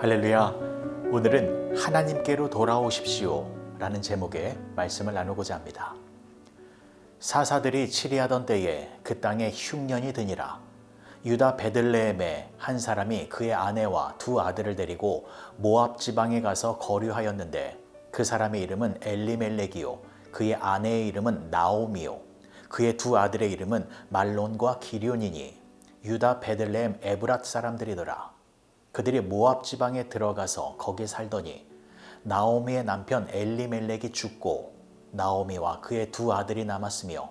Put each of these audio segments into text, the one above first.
할렐루야. 오늘은 하나님께로 돌아오십시오. 라는 제목의 말씀을 나누고자 합니다. 사사들이 치리하던 때에 그 땅에 흉년이 드니라. 유다 베들레헴에 한 사람이 그의 아내와 두 아들을 데리고 모압 지방에 가서 거류하였는데 그 사람의 이름은 엘리멜렉이요 그의 아내의 이름은 나오미요 그의 두 아들의 이름은 말론과 기륜이니 유다 베들레헴 에브랏 사람들이더라. 그들이 모압 지방에 들어가서 거기 살더니 나오미의 남편 엘리멜렉이 죽고 나오미와 그의 두 아들이 남았으며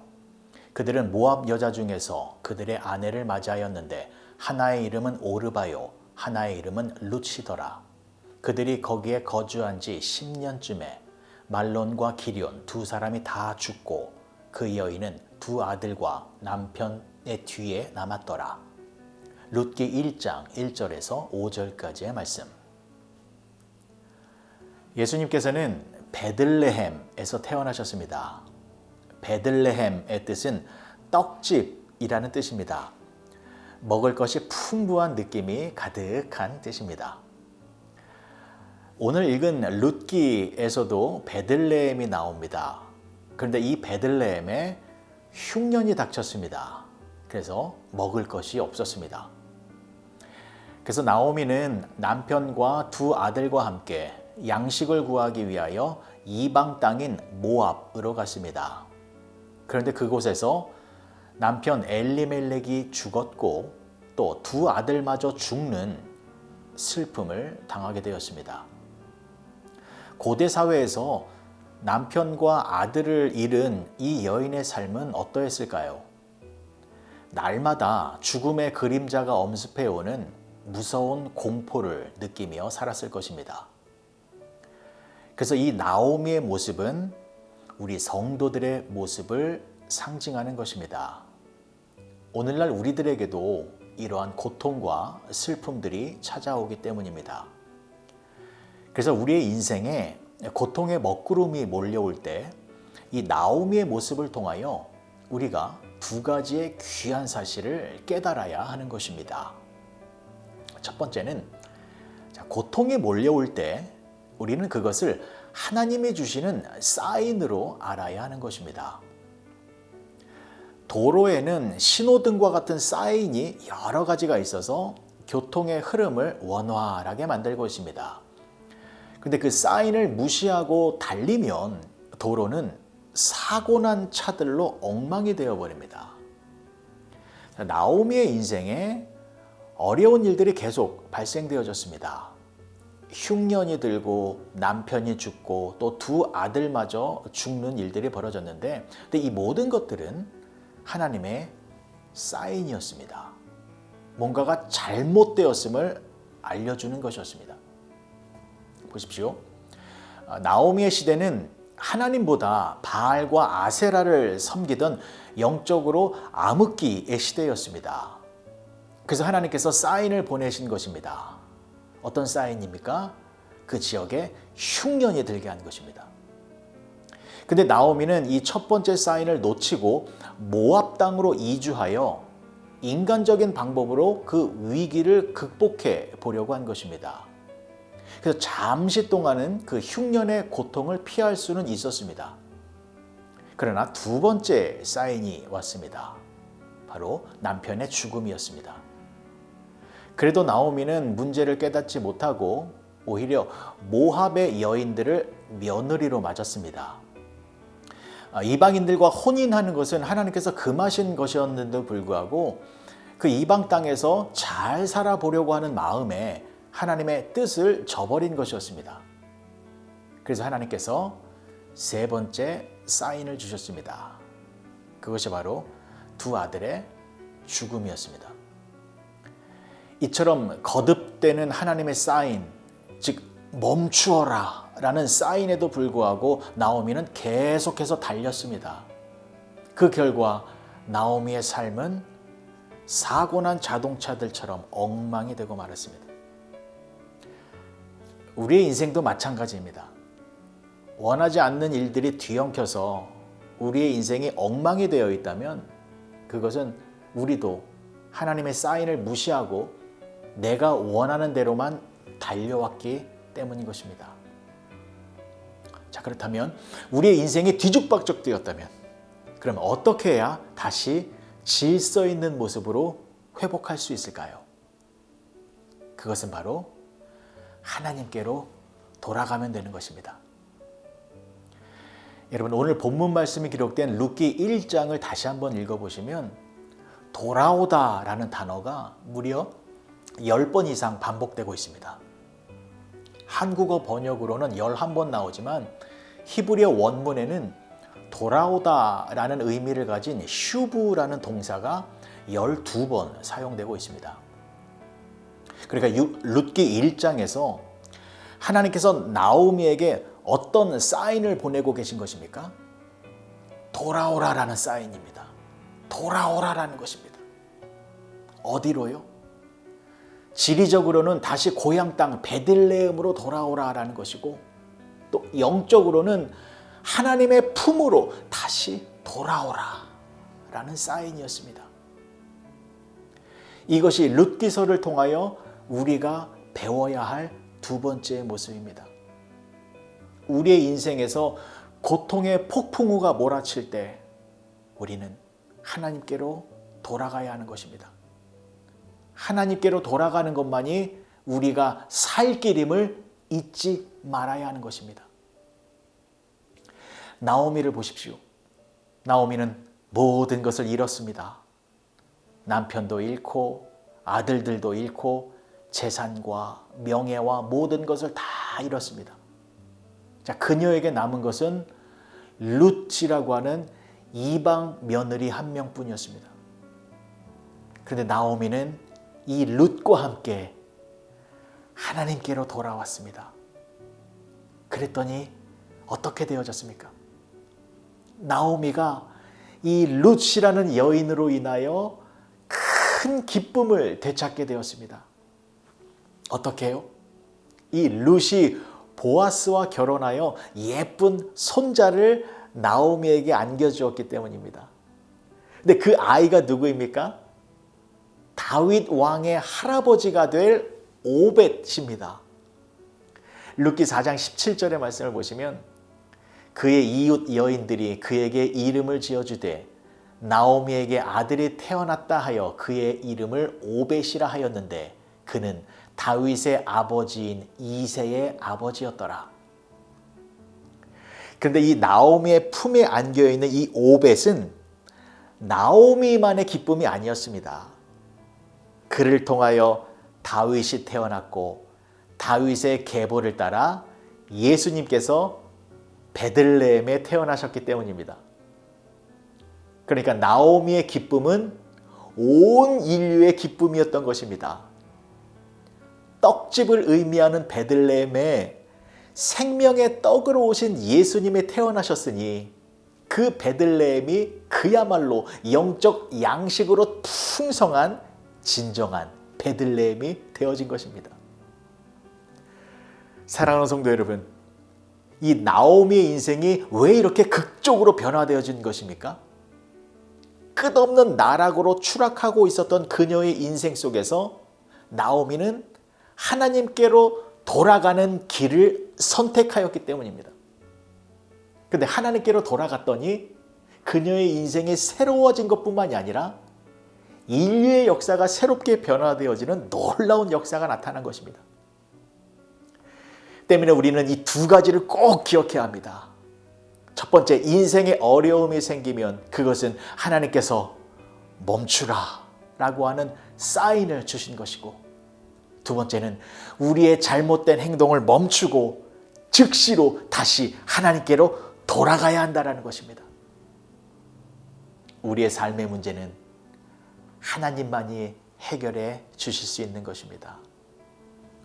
그들은 모압 여자 중에서 그들의 아내를 맞이하였는데 하나의 이름은 오르바요 하나의 이름은 루치더라. 그들이 거기에 거주한 지 10년쯤에 말론과 기리온 두 사람이 다 죽고 그 여인은 두 아들과 남편의 뒤에 남았더라 룻기 1장 1절에서 5절까지의 말씀. 예수님께서는 베들레헴에서 태어나셨습니다. 베들레헴의 뜻은 떡집이라는 뜻입니다. 먹을 것이 풍부한 느낌이 가득한 뜻입니다. 오늘 읽은 룻기에서도 베들레헴이 나옵니다. 그런데 이 베들레헴에 흉년이 닥쳤습니다. 그래서 먹을 것이 없었습니다. 그래서 나오미는 남편과 두 아들과 함께 양식을 구하기 위하여 이방 땅인 모압으로 갔습니다. 그런데 그곳에서 남편 엘리멜렉이 죽었고 또 두 아들마저 죽는 슬픔을 당하게 되었습니다. 고대 사회에서 남편과 아들을 잃은 이 여인의 삶은 어떠했을까요? 날마다 죽음의 그림자가 엄습해 오는 무서운 공포를 느끼며 살았을 것입니다. 그래서 이 나오미의 모습은 우리 성도들의 모습을 상징하는 것입니다. 오늘날 우리들에게도 이러한 고통과 슬픔들이 찾아오기 때문입니다. 그래서 우리의 인생에 고통의 먹구름이 몰려올 때 이 나오미의 모습을 통하여 우리가 두 가지의 귀한 사실을 깨달아야 하는 것입니다. 첫 번째는 고통이 몰려올 때 우리는 그것을 하나님이 주시는 사인으로 알아야 하는 것입니다. 도로에는 신호등과 같은 사인이 여러 가지가 있어서 교통의 흐름을 원활하게 만들고 있습니다. 근데 그 사인을 무시하고 달리면 도로는 사고난 차들로 엉망이 되어 버립니다. 나오미의 인생에 어려운 일들이 계속 발생되어졌습니다. 흉년이 들고 남편이 죽고 또 두 아들마저 죽는 일들이 벌어졌는데 근데 이 모든 것들은 하나님의 사인이었습니다. 뭔가가 잘못되었음을 알려주는 것이었습니다. 보십시오. 나오미의 시대는 하나님보다 바알과 아세라를 섬기던 영적으로 암흑기의 시대였습니다. 그래서 하나님께서 사인을 보내신 것입니다. 어떤 사인입니까? 그 지역에 흉년이 들게 한 것입니다. 근데 나오미는 이 첫 번째 사인을 놓치고 모압 땅으로 이주하여 인간적인 방법으로 그 위기를 극복해 보려고 한 것입니다. 그래서 잠시 동안은 그 흉년의 고통을 피할 수는 있었습니다. 그러나 두 번째 사인이 왔습니다. 바로 남편의 죽음이었습니다. 그래도 나오미는 문제를 깨닫지 못하고 오히려 모압의 여인들을 며느리로 맞았습니다. 아, 이방인들과 혼인하는 것은 하나님께서 금하신 것이었는데도 불구하고 그 이방 땅에서 잘 살아보려고 하는 마음에 하나님의 뜻을 저버린 것이었습니다. 그래서 하나님께서 세 번째 사인을 주셨습니다. 그것이 바로 두 아들의 죽음이었습니다. 이처럼 거듭되는 하나님의 사인, 즉 멈추어라 라는 사인에도 불구하고 나오미는 계속해서 달렸습니다. 그 결과 나오미의 삶은 사고난 자동차들처럼 엉망이 되고 말았습니다. 우리의 인생도 마찬가지입니다. 원하지 않는 일들이 뒤엉켜서 우리의 인생이 엉망이 되어 있다면 그것은 우리도 하나님의 사인을 무시하고 내가 원하는 대로만 달려왔기 때문인 것입니다. 자, 그렇다면 우리의 인생이 뒤죽박죽 되었다면 그럼 어떻게 해야 다시 질서 있는 모습으로 회복할 수 있을까요? 그것은 바로 하나님께로 돌아가면 되는 것입니다. 여러분 오늘 본문 말씀이 기록된 루키 1장을 다시 한번 읽어보시면 돌아오다라는 단어가 무려 10번 이상 반복되고 있습니다. 한국어 번역으로는 11번 나오지만 히브리어 원문에는 돌아오다 라는 의미를 가진 슈브라는 동사가 12번 사용되고 있습니다. 그러니까 룻기 1장에서 하나님께서 나오미에게 어떤 사인을 보내고 계신 것입니까? 돌아오라라는 사인입니다. 돌아오라라는 것입니다. 어디로요? 지리적으로는 다시 고향 땅 베들레헴으로 돌아오라라는 것이고 또 영적으로는 하나님의 품으로 다시 돌아오라라는 사인이었습니다. 이것이 룻기서를 통하여 우리가 배워야 할 두 번째 모습입니다. 우리의 인생에서 고통의 폭풍우가 몰아칠 때 우리는 하나님께로 돌아가야 하는 것입니다. 하나님께로 돌아가는 것만이 우리가 살 길임을 잊지 말아야 하는 것입니다. 나오미를 보십시오. 나오미는 모든 것을 잃었습니다. 남편도 잃고 아들들도 잃고 재산과 명예와 모든 것을 다 잃었습니다. 자, 그녀에게 남은 것은 룻이라고 하는 이방 며느리 한 명뿐이었습니다. 그런데 나오미는 이 룻과 함께 하나님께로 돌아왔습니다. 그랬더니 어떻게 되어졌습니까? 나오미가 이 룻이라는 여인으로 인하여 큰 기쁨을 되찾게 되었습니다. 어떻게 해요? 이 룻이 보아스와 결혼하여 예쁜 손자를 나오미에게 안겨주었기 때문입니다. 근데 그 아이가 누구입니까? 다윗 왕의 할아버지가 될 오벳입니다. 룻기 4장 17절의 말씀을 보시면 그의 이웃 여인들이 그에게 이름을 지어주되 나오미에게 아들이 태어났다 하여 그의 이름을 오벳이라 하였는데 그는 다윗의 아버지인 이세의 아버지였더라. 그런데 이 나오미의 품에 안겨 있는 이 오벳은 나오미만의 기쁨이 아니었습니다. 그를 통하여 다윗이 태어났고 다윗의 계보를 따라 예수님께서 베들레헴에 태어나셨기 때문입니다. 그러니까 나오미의 기쁨은 온 인류의 기쁨이었던 것입니다. 떡집을 의미하는 베들레헴에 생명의 떡으로 오신 예수님이 태어나셨으니 그 베들레헴이 그야말로 영적 양식으로 풍성한 진정한 베들레헴이 되어진 것입니다. 사랑하는 성도 여러분, 이 나오미의 인생이 왜 이렇게 극적으로 변화되어진 것입니까? 끝없는 나락으로 추락하고 있었던 그녀의 인생 속에서 나오미는 하나님께로 돌아가는 길을 선택하였기 때문입니다. 근데 하나님께로 돌아갔더니 그녀의 인생이 새로워진 것뿐만이 아니라 인류의 역사가 새롭게 변화되어지는 놀라운 역사가 나타난 것입니다. 때문에 우리는 이 두 가지를 꼭 기억해야 합니다. 첫 번째, 인생에 어려움이 생기면 그것은 하나님께서 멈추라 라고 하는 사인을 주신 것이고 두 번째는 우리의 잘못된 행동을 멈추고 즉시로 다시 하나님께로 돌아가야 한다라는 것입니다. 우리의 삶의 문제는 하나님만이 해결해 주실 수 있는 것입니다.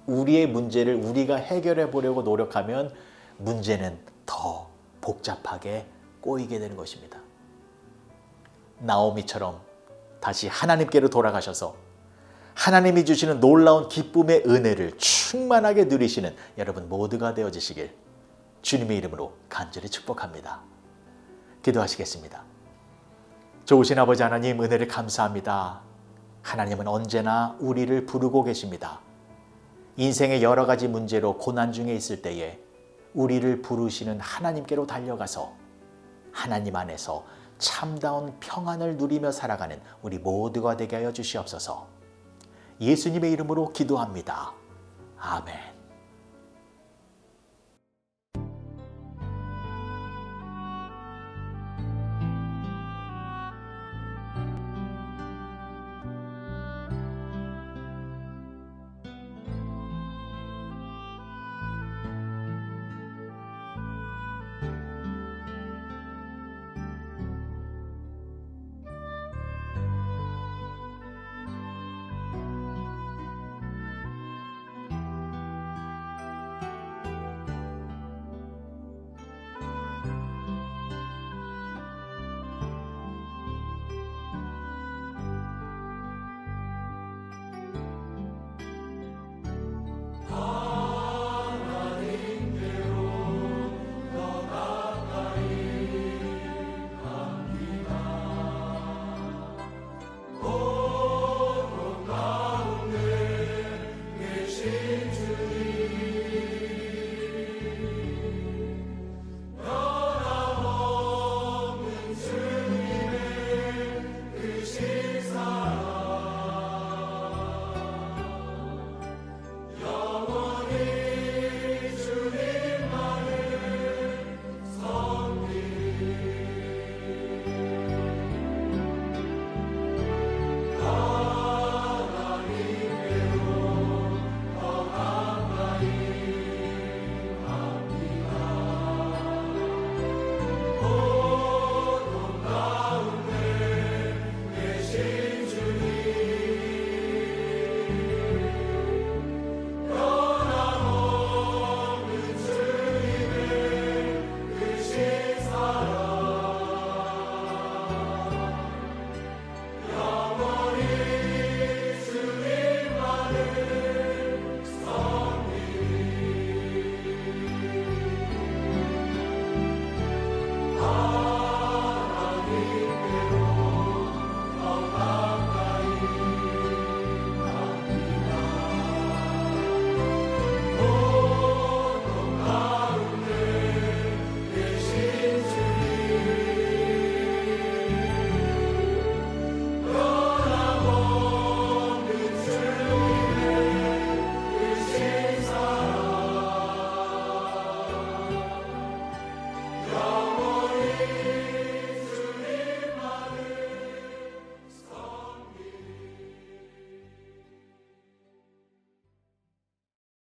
우리의 문제를 우리가 해결해 보려고 노력하면 문제는 더 복잡하게 꼬이게 되는 것입니다. 나오미처럼 다시 하나님께로 돌아가셔서 하나님이 주시는 놀라운 기쁨의 은혜를 충만하게 누리시는 여러분 모두가 되어지시길 주님의 이름으로 간절히 축복합니다. 기도하시겠습니다. 좋으신 아버지 하나님 은혜를 감사합니다. 하나님은 언제나 우리를 부르고 계십니다. 인생의 여러 가지 문제로 고난 중에 있을 때에 우리를 부르시는 하나님께로 달려가서 하나님 안에서 참다운 평안을 누리며 살아가는 우리 모두가 되게 하여 주시옵소서. 예수님의 이름으로 기도합니다. 아멘.